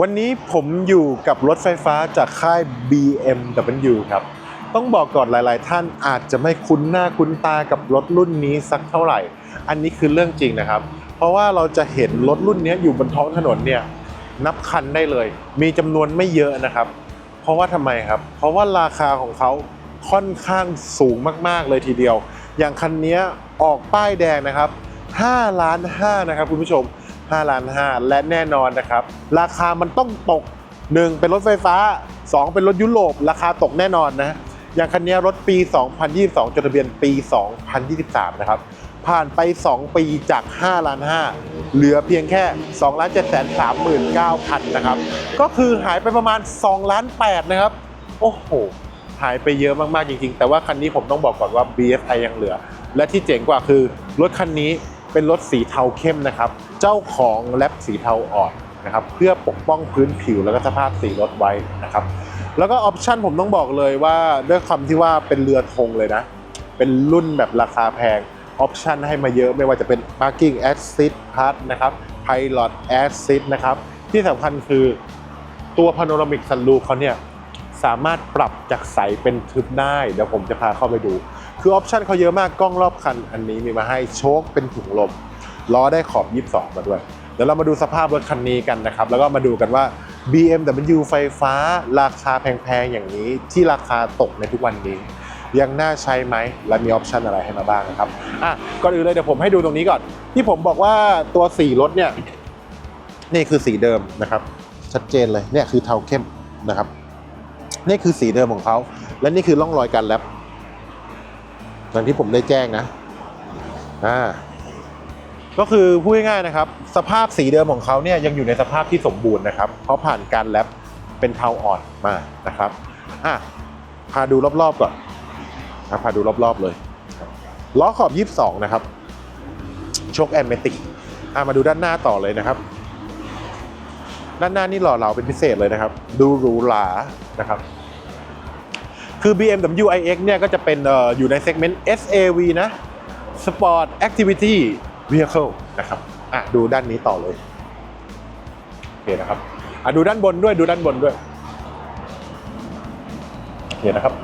วันนี้ผมอยู่กับรถไฟฟ้าจากค่าย BMW ครับ ต้องบอกก่อนหลาย ๆ ท่านอาจจะไม่คุ้นหน้าคุ้นตากับรถรุ่นนี้สักเท่าไหร่ อันนี้คือเรื่องจริงนะครับ เพราะว่าเราจะเห็นรถรุ่นนี้อยู่บนท้องถนนเนี่ยนับคันได้เลย มีจำนวนไม่เยอะนะครับ เพราะว่าทำไมครับ เพราะว่าราคาของเขาค่อนข้างสูงมาก ๆ เลยทีเดียว อย่างคันนี้ออกป้ายแดงนะครับ5ล้าน5นะครับคุณผู้ชม 5ล้าน5และแน่นอนนะครับ ราคามันต้องตก 1 เป็นรถไฟฟ้า 2 เป็นรถยุโรป ราคาตกแน่นอนนะ อย่างคันนี้รถปี 2022 จดทะเบียนปี 2023 นะครับ ผ่านไป 2 ปีจาก 5 ล้าน 5 เหลือเพียงแค่2ล้าน7 3 9 0 0 0 นะครับ ก็คือหายไปประมาณ2ล้าน8นะครับ โอ้โหหายไปเยอะมาก ๆ จริง ๆ แต่ว่าคันนี้ผมต้องบอกก่อนว่า BFI ยังเหลือ และที่เจ๋งกว่าคือรถคันนี้ เป็นรถสีเทาเข้มนะครับ เจ้าของแรปสีเทาอ่อนนะครับ เพื่อปกป้องพื้นผิวแล้วก็สภาพสีรถไว้นะครับ แล้วก็ออปชันผมต้องบอกเลยว่าด้วยคำที่ว่าเป็นเรือธงเลยนะ เป็นรุ่นแบบราคาแพงออปชันให้มาเยอะไม่ว่าจะเป็น Parking Assist Plus นะครับ Pilot Assist นะครับ ที่สำคัญคือตัว Panoramic Sunroof เขาเนี่ยสามารถปรับจากใสเป็นทึบได้ เดี๋ยวผมจะพาเข้าไปดู คือออปชันเขาเยอะมากกล้องรอบคันอันนี้มีมาให้โชคเป็นถุงลมล้อได้ขอบ 22 มาด้วยเดี๋ยวเรามาดูสภาพรถคันนี้กันนะครับ แล้วก็มาดูกันว่า BMW ไฟฟ้า ราคาแพงๆ อย่างนี้ที่ราคาตกในทุกวันนี้ ยังน่าใช้ไหมและมีออปชันอะไรให้มาบ้างนะครับอะก่อนอื่นเลยเดี๋ยวผมให้ดูตรงนี้ก่อน ที่ผมบอกว่าตัวสีรถเนี่ยนี่คือสีเดิมนะครับ ชัดเจนเลยเนี่ยคือเทาเข้มนะครับ นี่คือสีเดิมของเขา และนี่คือร่องรอยการแร ปอย่างที่ผมได้แจ้งนะอ่าก็คือพูดง่ายๆนะครับ สภาพสีเดิมของเขาเนี่ยยังอยู่ในสภาพที่สมบูรณ์นะครับเพราะผ่านการแรปเป็นเทาอ่อนมานะครับอะพาดูรอบๆก่อนนะพาดูรอบๆเลยล้อขอบ 22 นะครับโชคแอนเมติกอะมาดูด้านหน้าต่อเลยนะครับ ด้านหน้านี่หล่อเหลาเป็นพิเศษเลยนะครับ ดูหรูหรานะครับ คือ BMW iX เนี่ยก็จะเป็นเอ่ออยู่ในเซกเมนต์ SAV นะ Sport Activity Vehicle นะครับอะดูด้านนี้ต่อเลยโอเคนะครับอะดูด้านบนด้วยดูด้านบนด้วยโอเคนะครับ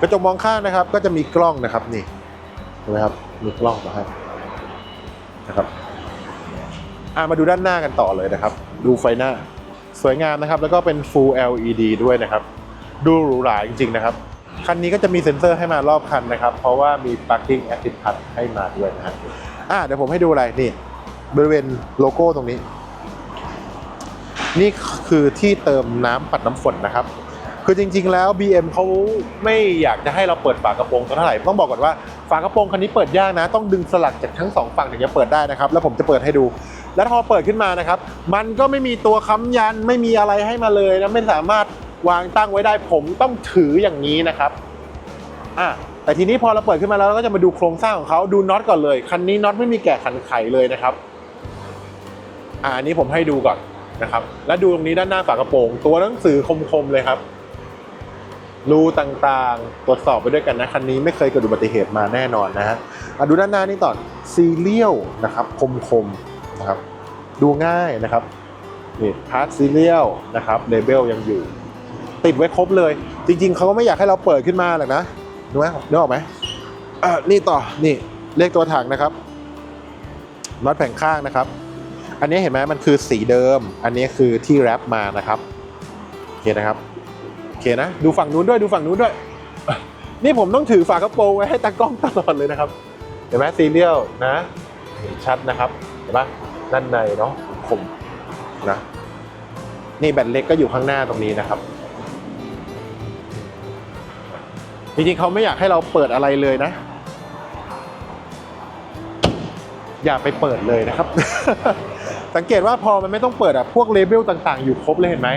กระจกมองข้างนะครับ ก็จะมีกล้องนะครับนี่เห็นไหมครับมีกล้องมาให้นะครับอะมาดูด้านหน้ากันต่อเลยนะครับ ดูไฟหน้า สวยงามนะครับ แล้วก็เป็น Full LED ด้วยนะครับ ดูหรูหราจริงๆนะครับ คันนี้ก็จะมีเซ็นเซอร์ให้มารอบคันนะครับ เพราะว่ามี Parking Assist Plus ให้มาด้วยนะฮะอะเดี๋ยวผมให้ดูอะไรนี่ บริเวณโลโก้ตรงนี้ นี่คือที่เติมน้ำปัดน้ำฝนนะครับ คือจริง ๆ แล้ว BM เขาไม่อยากจะให้เราเปิดฝากระโปรงสักเท่าไหร่ต้องบอกก่อนว่าฝากระโปรงคันนี้เปิดยากนะ ต้องดึงสลักจากทั้งสองฝั่งถึงจะเปิดได้นะครับ แล้วผมจะเปิดให้ดู แล้วพอเปิดขึ้นมานะครับ มันก็ไม่มีตัวค้ำยันไม่มีอะไรให้มาเลยนะไม่สามารถ วางตั้งไว้ได้ผมต้องถืออย่างนี้นะครับอะแต่ทีนี้พอเราเปิดขึ้นมาแล้วเราก็จะมาดูโครงสร้างของเขาดูน็อตก่อนเลยคันนี้น็อตไม่มีแกะขันไขเลยนะครับอ่าอันนี้ผมให้ดูก่อนนะครับ แล้วดูตรงนี้ด้านหน้าฝากระโปรง ตัวหนังสือคมๆเลยครับรูต่างๆ ตรวจสอบไปด้วยกันนะ คันนี้ไม่เคยเกิดอุบัติเหตุมาแน่นอนนะฮะอะดูด้านหน้านี่ต่อซีเรียลนะครับคมๆนะครับ ดูง่ายนะครับนี่พาร์ทซีเรียลนะครับเลเบลยังอยู่ ติดไว้ครบเลย จริง ๆเขาก็ไม่อยากให้เราเปิดขึ้นมาหรอกนะนึกไหมนึกออกไหมอะนี่ต่อนี่เลขตัวถังนะครับน็อตแผงข้างนะครับ อันนี้เห็นไหมมันคือสีเดิม อันนี้คือที่แรปมานะครับโอเคนะครับโอเคนะ ดูฝั่งนู้นด้วยดูฝั่งนู้นด้วย นี่ผมต้องถือฝากระโปรงไว้ให้ตากล้องตลอดเลยนะครับ เห็นไหมซีเรียลนะเห็นชัดนะครับ เห็นปะด้านในเนาะคมนะ นี่แบตเล็กก็อยู่ข้างหน้าตรงนี้นะครับ จริงๆเขาไม่อยากให้เราเปิดอะไรเลยนะ อย่าไปเปิดเลยนะครับ สังเกตว่าพอมันไม่ต้องเปิดอะพวกเลเบลต่างๆ อยู่ครบเลยเห็นไหม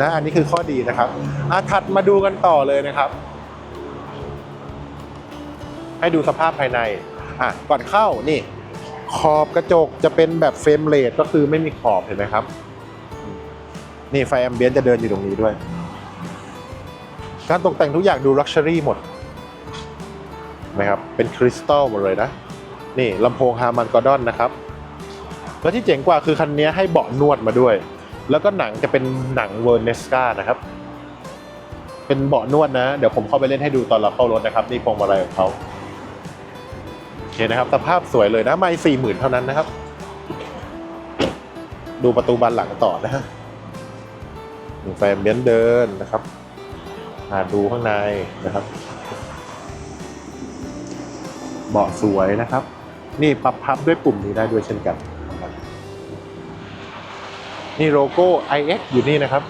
นะอันนี้คือข้อดีนะครับอาถัดมาดูกันต่อเลยนะครับ ให้ดูสภาพภายในอะก่อนเข้านี่ ขอบกระจกจะเป็นแบบเฟรมเรทก็คือไม่มีขอบเห็นไหมครับ นี่ไฟแอมเบียนจะเดินอยู่ตรงนี้ด้วย การตกแต่งทุกอย่างดูลักชัวรี่หมดนะครับ เป็นคริสตัลหมดเลยนะ นี่ลำโพงฮาร์มันกอร์ดอนนะครับ แล้วที่เจ๋งกว่าคือคันนี้ให้เบาะนวดมาด้วย แล้วก็หนังจะเป็นหนังเวอร์เนสกานะครับ เป็นเบาะนวดนะ เดี๋ยวผมเข้าไปเล่นให้ดูตอนเราเข้ารถนะครับ นี่พวงมาลัยของเขาโอเคนะครับ สภาพสวยเลยนะไม่สี่หมื่นเท่านั้นนะครับ ดูประตูบานหลังต่อนะฮะดูแฟเบียนเดินนะครับ่าดูข้างในนะครับ เบาะสวยนะครับ นี่ปรับพับด้วยปุ่มนี้ได้ด้วยเช่นกันนะครับนี่โลโก้ iX อยู่นี่นะครับ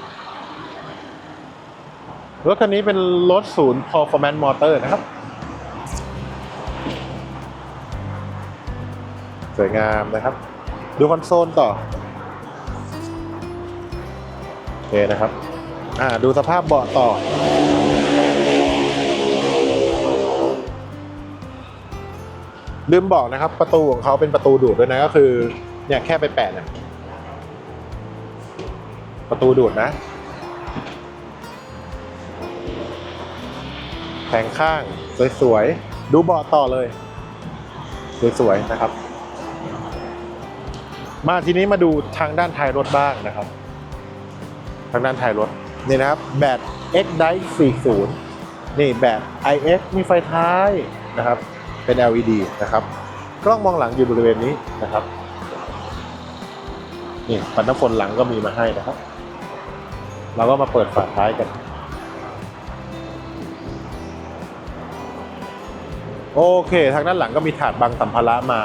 รถคันนี้เป็นรถศูนย์ performance motor นะครับ สวยงามนะครับ ดูคอนโซลต่อโอเคนะครับ อ่า ดูสภาพเบาะต่อ ลืมบอกนะครับ ประตูของเขาเป็นประตูดูดด้วยนะก็คือ เนี่ยแค่ไปแปะเนี่ยประตูดูดนะแผงข้างสวยๆดูเบาะต่อเลย สวยๆนะครับ มาทีนี้มาดูทางด้านท้ายรถบ้างนะครับ ทางด้านท้ายรถนี่นะครับแบต X Drive 40 นี่แบต iX มีไฟท้ายนะครับ เป็น LED นะครับ กล้องมองหลังอยู่บริเวณนี้นะครับนี่ปัดน้ำฝนหลังก็มีมาให้นะครับ เราก็มาเปิดฝาท้ายกัน โอเค ทางด้านหลังก็มีถาดบังสัมภาระมา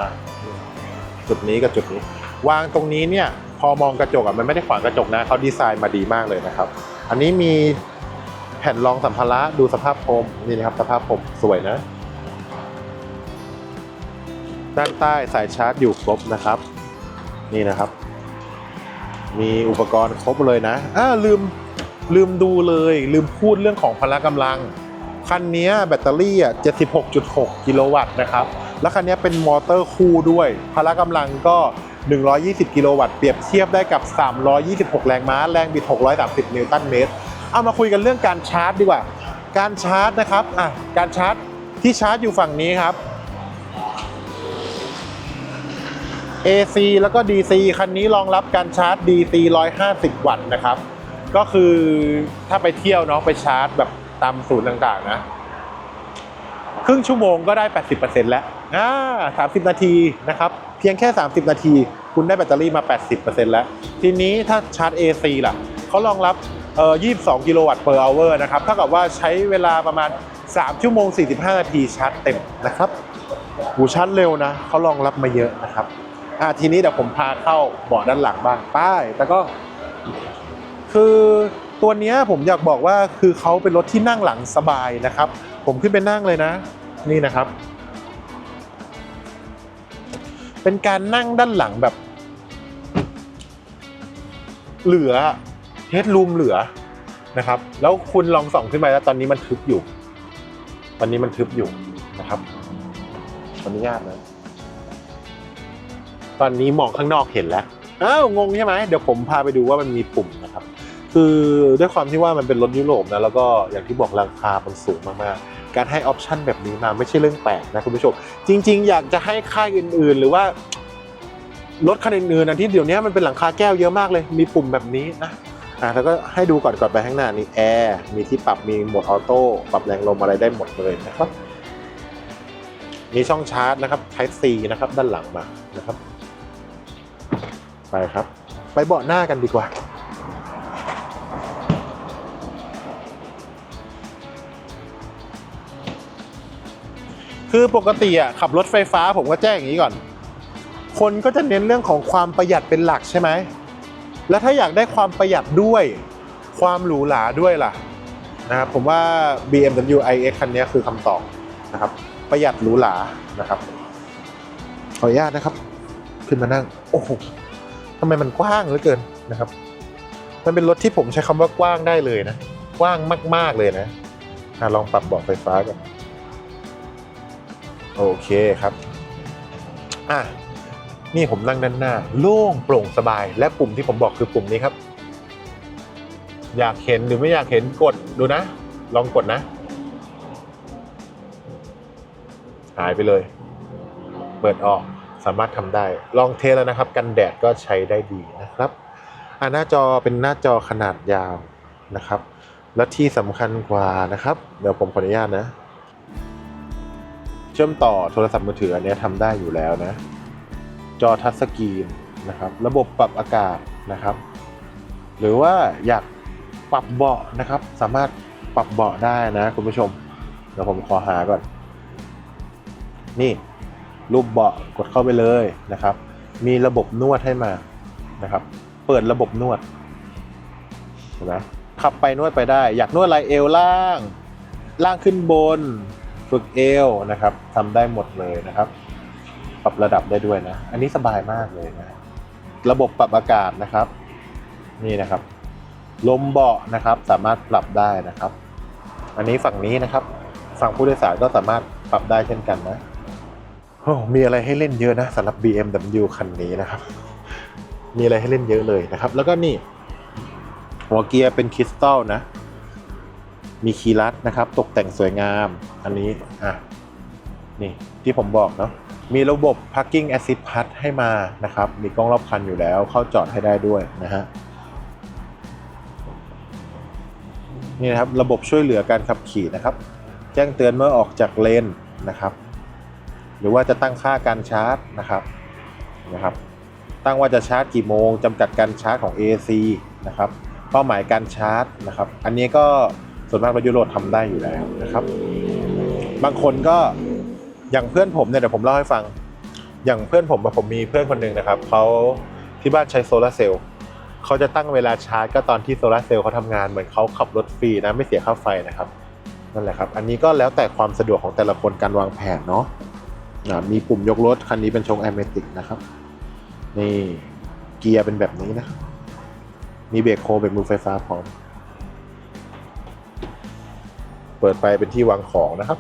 จุดนี้กับจุดนี้ วางตรงนี้เนี่ย พอมองกระจกอะมันไม่ได้ขวางกระจกนะเขาดีไซน์มาดีมากเลยนะครับ อันนี้มีแผ่นรองสัมภาระดูสภาพพรมนี่นะครับสภาพพรมสวยนะ ด้านใต้สายชาร์จอยู่ครบนะครับ นี่นะครับ มีอุปกรณ์ครบเลยนะอ่าลืมลืมดูเลย ลืมพูดเรื่องของพละกำลัง คันนี้แบตเตอรี่อะ76.6 กิโลวัตต์นะครับ แล้วคันนี้เป็นมอเตอร์คู่ด้วย พละกำลังก็ 120 กิโลวัตต์ เปรียบเทียบได้กับ 326 แรงม้า แรงบิด 630 นิวตันเมตร เอามาคุยกันเรื่องการชาร์จดีกว่า การชาร์จนะครับ อะ การชาร์จที่ชาร์จอยู่ฝั่งนี้ครับ AC แล้วก็ DC คันนี้รองรับการชาร์จ DC 150 วัตต์นะครับ ก็คือถ้าไปเที่ยวเนาะไปชาร์จแบบตามศูนย์ต่างๆนะ ครึ่งชั่วโมงก็ได้ 80%แล้วอ่า30 นาทีนะครับ เพียงแค่ 30 นาที คุณได้แบตเตอรี่มา 80%แล้ว ทีนี้ถ้าชาร์จ AC ล่ะเขารองรับเอ่อ22 กิโลวัตต์ per hour นะครับเท่ากับว่าใช้เวลาประมาณ 3 ชั่วโมง 45 นาทีชาร์จเต็มนะครับหูชาร์จเร็วนะเขารองรับมาเยอะนะครับ อ่าทีนี้เดี๋ยวผมพาเข้าเบาะด้านหลังบ้างป้ายแต่ก็คือตัวนี้ผมอยากบอกว่าคือเขาเป็นรถที่นั่งหลังสบายนะครับ ผมขึ้นไปนั่งเลยนะ นี่นะครับ เป็นการนั่งด้านหลังแบบ เหลือเฮดรูมเหลือนะครับ แล้วคุณลองส่องขึ้นไปแล้วตอนนี้มันทึบอยู่ ตอนนี้มันทึบอยู่นะครับขออนุญาตนะ ตอนนี้มองข้างนอกเห็นแล้วอ้าวงงใช่ไหมเดี๋ยวผมพาไปดูว่ามันมีปุ่มนะครับ คือด้วยความที่ว่ามันเป็นรถยุโรปนะแล้วก็อย่างที่บอกราคามันสูงมากๆ การให้ออปชันแบบนี้มาไม่ใช่เรื่องแปลกนะคุณผู้ชม จริง ๆ อยากจะให้ค่ายอื่น ๆ หรือว่ารถคันอื่นๆนะที่เดี๋ยวนี้มันเป็นหลังคาแก้วเยอะมากเลย มีปุ่มแบบนี้นะอะแล้วก็ให้ดูก่อนก่อนไปข้างหน้านี่แอร์มีที่ปรับมีโหมดออโต้ปรับแรงลมอะไรได้หมดเลยนะครับมีช่องชาร์จนะครับ Type C นะครับด้านหลังมานะครับ ไปครับ ไปเบาะหน้ากันดีกว่า คือปกติอะขับรถไฟฟ้าผมก็แจ้งอย่างนี้ก่อน คนก็จะเน้นเรื่องของความประหยัดเป็นหลักใช่ไหม แล้วถ้าอยากได้ความประหยัดด้วย ความหรูหราด้วยล่ะนะครับผมว่า BMW iX คันนี้คือคำตอบนะครับ ประหยัดหรูหรานะครับ ขออนุญาตนะครับ ขึ้นมานั่ง โอ้โห ทำไมมันกว้างเหลือเกินนะครับ มันเป็นรถที่ผมใช้คำว่ากว้างได้เลยนะ กว้างมาก ๆเลยนะอะลองปรับเบาะไฟฟ้ากันโอเคครับ อะ นี่ผมนั่งด้านหน้า โล่งโปร่งสบาย และปุ่มที่ผมบอกคือปุ่มนี้ครับ อยากเห็นหรือไม่อยากเห็นกดดูนะ ลองกดนะ หายไปเลย เปิดออกามารถทำได้ ลองเทสแล้วนะครับ กันแดดก็ใช้ได้ดีนะครับอ่าหน้าจอเป็นหน้าจอขนาดยาวนะครับ และที่สำคัญกว่านะครับ เดี๋ยวผมขออนุญาตนะ เชื่อมต่อโทรศัพท์มือถืออันนี้ยทำได้อยู่แล้วนะ จอทัชสกรีนนะครับ ระบบปรับอากาศนะครับ หรือว่าอยากปรับเบาะนะครับ สามารถปรับเบาะได้นะคุณผู้ชม เดี๋ยวผมขอหาก่อน นี่ รูปเบาะกดเข้าไปเลยนะครับ มีระบบนวดให้มานะครับ เปิดระบบนวดเห็นไหมขับไปนวดไปได้ อยากนวดอะไรเอวล่าง ล่างขึ้นบน ฝึกเอวนะครับทำได้หมดเลยนะครับ ปรับระดับได้ด้วยนะ อันนี้สบายมากเลยนะ ระบบปรับอากาศนะครับ นี่นะครับ ลมเบาะนะครับ สามารถปรับได้นะครับ อันนี้ฝั่งนี้นะครับ ฝั่งผู้โดยสารก็สามารถปรับได้เช่นกันนะ โอ้มีอะไรให้เล่นเยอะนะสำหรับ BMW คันนี้นะครับ มีอะไรให้เล่นเยอะเลยนะครับ แล้วก็นี่ หัวเกียร์เป็นคริสตัลนะ มีคียลัดนะครับ ตกแต่งสวยงาม อันนี้ อะ นี่ที่ผมบอกเนาะมีระบบ parking assist pass ให้มานะครับ มีกล้องรอบคันอยู่แล้ว เข้าจอดให้ได้ด้วยนะฮะ นี่นะครับ ระบบช่วยเหลือการขับขี่นะครับ แจ้งเตือนเมื่อออกจากเลนนะครับ หรือว่าจะตั้งค่าการชาร์จนะครับนะครับ ตั้งว่าจะชาร์จกี่โมงจำกัดการชาร์จของ AC นะครับเป้าหมายการชาร์จนะครับ อันนี้ก็ส่วนมากรถยุโรปทำได้อยู่แล้วนะครับ บางคนก็อย่างเพื่อนผมเนี่ยเดี๋ยวผมเล่าให้ฟัง อย่างเพื่อนผมผมมีเพื่อนคนหนึ่งนะครับเขาที่บ้านใช้โซลาร์เซลล์เขาจะตั้งเวลาชาร์จก็ตอนที่โซลาร์เซลล์เขาทำงานเหมือนเขาขับรถฟรีนะไม่เสียค่าไฟนะครับนั่นแหละครับ อันนี้ก็แล้วแต่ความสะดวกของแต่ละคนการวางแผนเนาะ มีปุ่มยกรถคันนี้เป็นชงแอมเมติกนะครับ นี่เกียร์เป็นแบบนี้นะ มีเบรกโคเบรกมือไฟฟ้าพร้อม เปิดไปเป็นที่วางของนะครับ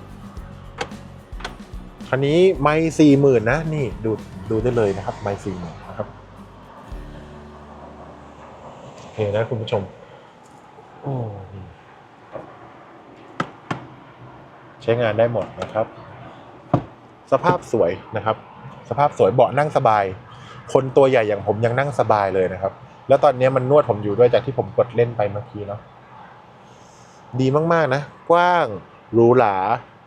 คันนี้ไม่สี่หมื่นนะ นี่ดูดูได้เลยนะครับ ไม่สี่หมื่นนะครับ โอเคนะคุณผู้ชม โอ้ใช้งานได้หมดนะครับ สภาพสวยนะครับ สภาพสวยเบาะนั่งสบาย คนตัวใหญ่อย่างผมยังนั่งสบายเลยนะครับ แล้วตอนนี้มันนวดผมอยู่ด้วยจากที่ผมกดเล่นไปเมื่อกี้เนาะดีมากๆนะ กว้างหรูหรา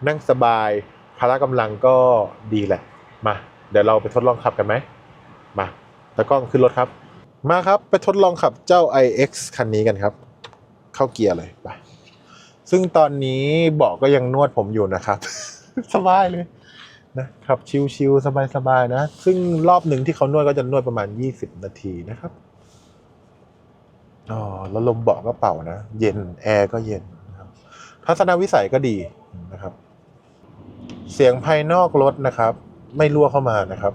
นั่งสบายพละกำลังก็ดีแหละ มา เดี๋ยวเราไปทดลองขับกันไหมมาตะกล้องขึ้นรถครับ มาครับไปทดลองขับเจ้า iX คันนี้กันครับ เข้าเกียร์เลยไปซึ่งตอนนี้เบาะก็ยังนวดผมอยู่นะครับ สบายเลย นะครับชิวๆสบายๆนะ ซึ่งรอบหนึ่งที่เขานวดก็จะนวดประมาณ 20 นาทีนะครับอ๋อแล้วลมเบาะก็เป่านะ เย็นแอร์ก็เย็นนะครับทัศนวิสัยก็ดีนะครับ เสียงภายนอกรถนะครับ ไม่รั่วเข้ามานะครับ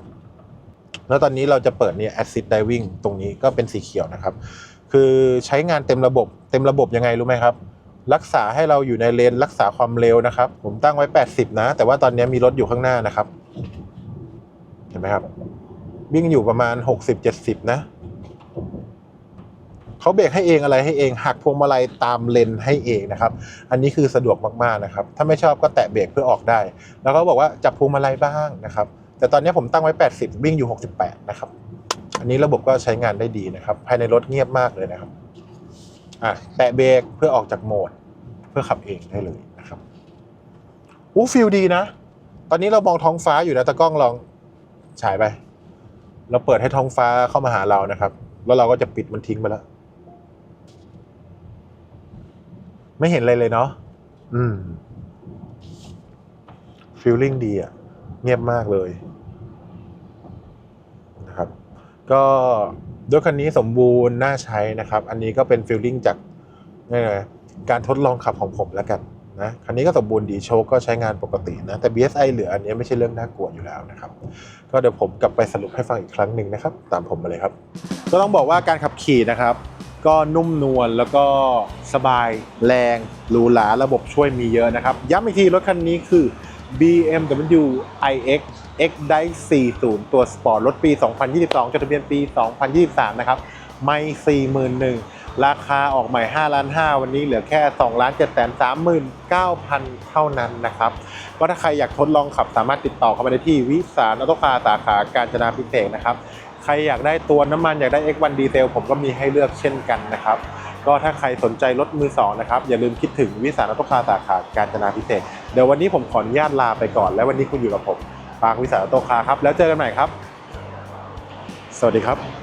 แล้วตอนนี้เราจะเปิดเนี่ย Acid Diving ตรงนี้ก็เป็นสีเขียวนะครับ คือใช้งานเต็มระบบ เต็มระบบยังไงรู้ไหมครับ รักษาให้เราอยู่ในเลนรักษาความเร็วนะครับ ผมตั้งไว้ 80 นะ แต่ว่าตอนนี้มีรถอยู่ข้างหน้านะครับ เห็นไหมครับ วิ่งอยู่ประมาณ 60-70 นะเขาเบรกให้เองอะไรให้เองหักพวงมาลัยตามเลนให้เองนะครับ อันนี้คือสะดวกมากๆนะครับ ถ้าไม่ชอบก็แตะเบรกเพื่อออกได้ แล้วก็บอกว่าจับพวงมาลัยบ้างนะครับ แต่ตอนนี้ผมตั้งไว้ 80 วิ่งอยู่ 68 นะครับ อันนี้ระบบก็ใช้งานได้ดีนะครับ ภายในรถเงียบมากเลยนะครับ อะแตะเบรกเพื่อออกจากโหมด เพื่อขับเองได้เลยนะครับอู้ฟิลดีนะ ตอนนี้เรามองท้องฟ้าอยู่นะตากล้องลองฉายไป เราเปิดให้ท้องฟ้าเข้ามาหาเรานะครับ แล้วเราก็จะปิดมันทิ้งไปแล้ว ไม่เห็นอะไรเลยเนาะอืมฟีลลิ่งดีอะเงียบมากเลยนะครับ ก็ ด้วยคันนี้สมบูรณ์น่าใช้นะครับ อันนี้ก็เป็นฟีลลิ่งจากนี่ไงการทดลองขับของผมแล้วกันนะคันนี้ก็สมบูรณ์ดีโชคก็ใช้งานปกตินะแต่ BSI เหลืออันนี้ไม่ใช่เรื่องน่ากลัวอยู่แล้วนะครับ ก็เดี๋ยวผมกลับไปสรุปให้ฟังอีกครั้งหนึ่งนะครับ ตามผมมาเลยครับ ก็ต้องบอกว่าการขับขี่นะครับ ก็นุ่มนวลแล้วก็สบายแรงหรูหราระบบช่วยมีเยอะนะครับ ย้ำอีกทีรถคันนี้คือ BMW iX X d i 40 ตัวสปอร์ตรถปี 2022 จดทะเบียนปี 2023 นะครับ ไม่41,000 ราคาออกใหม่5ล้าน5วันนี้เหลือแค่2ล้าน7 3 9 0 0 0 เท่านั้นนะครับ ก็ถ้าใครอยากทดลองขับสามารถติดต่อเข้ามาได้ที่วิสานออโตคาสาขาการจนาพิเศษนะครับ ใครอยากได้ตัวน้ำมันอยากได้ X1 ดีเซลผมก็มีให้เลือกเช่นกันนะครับก็ถ้าใครสนใจรถมือสองนะครับ อย่าลืมคิดถึงวิสานออโตคาสาขาการจนาพิเศษ เดี๋ยววันนี้ผมขออนุญาตลาไปก่อน และวันนี้คุณอยู่กับผม ปาร์วิสาโตคาครับ แล้วเจอกันใหม่ครับ สวัสดีครับ